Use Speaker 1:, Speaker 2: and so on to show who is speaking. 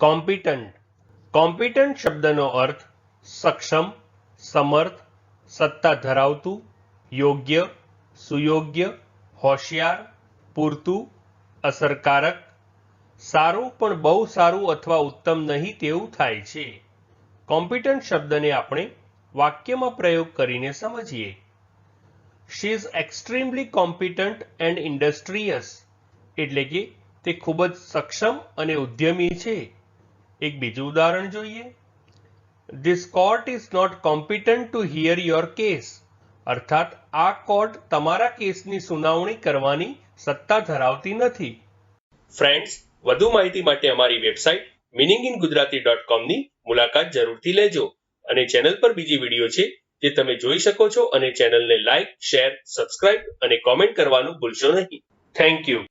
Speaker 1: Competent competent શબ્દનો અર્થ સક્ષમ, સમર્થ, સત્તા ધરાવતું, યોગ્ય, સુયોગ્ય, હોશિયાર, પૂરતું, અસરકારક. સારું પણ બહુ સારું અથવા ઉત્તમ નહીં તેવું થાય છે. કોમ્પિટન્ટ શબ્દને આપણે વાક્યમાં પ્રયોગ કરીને સમજીએ. She is extremely competent and industrious એટલે કે તે ખૂબ જ સક્ષમ અને ઉદ્યમી છે. એક બીજું ઉદાહરણ જોઈએ. This court is not competent to hear your case અર્થાત આ કોર્ટ તમારા કેસની સુનાવણી કરવાની સત્તા ધરાવતી નથી. ફ્રેન્ડ્સ વધુ માહિતી માટે અમારી website meaning in Gujarati dot કોમની મુલાકાત જરૂરથી લેજો. અને ચેનલ પર બીજી વીડિયો છે જે તમે જોઈ શકો છો અને ચેનલને લાઇક શેર સબસ્ક્રાઇબ અને કોમેન્ટ કરવાનું ભૂલશો નહીં. Thank you